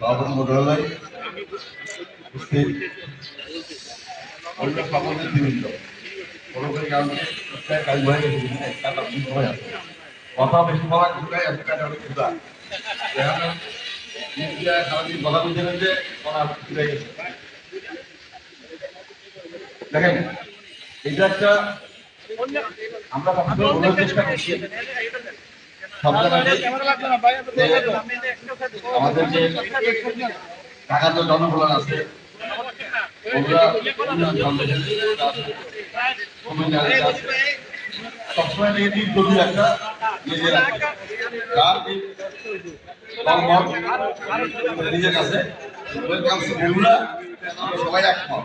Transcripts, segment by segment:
সভাপতি মন্ত্রণালয় উপস্থিত অন্য সকলের বিভিন্ন কোনো কারণে কাজ হয়ে গেছে কাটা ঠিক হয়ে আছে কথা বেশি বলা ঘুরাই আছে কাটা অনেক দেখেন এটা একটা আমরা কখনো বলার চেষ্টা আমাদের জনগণ আছে সবসময় নেগেটিভ একটা নিজের নিজের কাছে। সবাই একমত।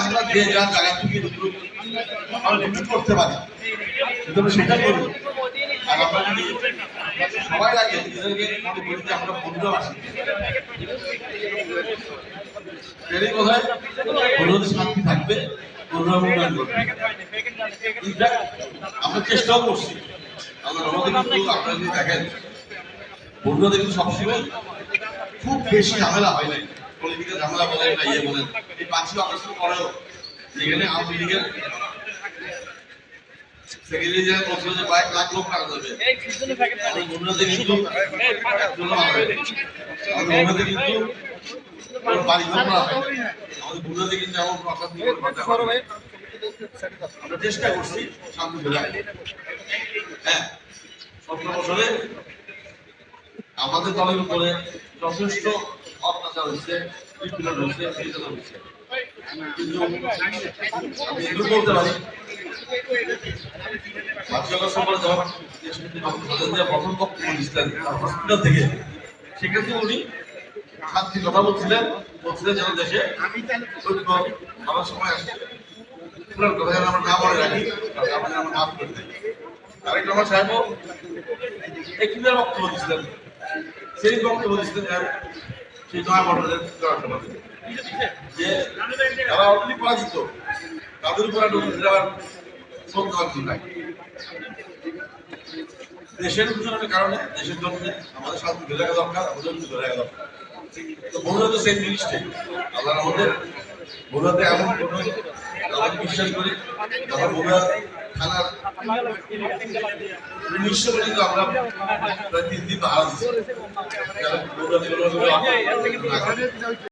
আমরা যে যার জায়গা থেকে করতে পারি সেটা করি আর সবাই আগে নিজেদেরকে করি যে আমরা বন্ধু আসি শান্তি থাকবে করবে আমরা চেষ্টাও করছি। আমরা আমাদের কিন্তু আপনারা যদি দেখেন বন্ধুদের কিন্তু সবসময় খুব বেশি ঝামেলা হয় নাই। পলিটিক্যাল ঝামেলা বলেন না ইয়ে বলেন। এই পাঁচশো আগস্ট পরেও যেখানে আওয়ামী লীগের সেক্রেটারি জেনারেল বলছিল যে কয়েক লাখ লোক টাকা দেবে আমাদের কিন্তু জন্য হবে আমাদের বন্ধুদের কিন্তু বাড়ি ঘর করা হয়। আমাদের বন্ধুদের কিন্তু এমন প্রসাদ নিয়ে করতে হবে আমরা চেষ্টা করছি শান্তি হ্যাঁ সতেরো বছরে আমাদের দলের উপরে যথেষ্ট অত্যাচার হয়েছে নিপীড়ন হয়েছে নির্যাতন হয়েছে। আমি বলতে পারি বাচ্চারা সবার যখন প্রথম বক্তব্য দিচ্ছিলেন হসপিটাল থেকে। সেক্ষেত্রে উনি শান্তির কথা বলছিলেন বলছিলেন যেন দেশে আমার সময় আসছে। আমরা না মনে রাখি আমরা যেন মাফ করে দিই। আরেক রহমান সাহেবও একই বক্তব্য দিচ্ছিলেন সেই বক্তব্য দিচ্ছিলেন সেই নয় বটনের যে তারা অলরেডি পরাজিত, তাদের উপর আর দেওয়ার নাই। দেশের উন্নয়নের কারণে, দেশের জন্য আমাদের শান্তি ধরে রাখা দরকার, আমাদের ধরে রাখা দরকার। তো তো সেই জিনিসটাই আল্লাহ আমাদের বগুড়াতে এমন কোনো বিশ্বাস করি আমরা বগুড়া থানার উনিশশো পর্যন্ত আমরা প্রায়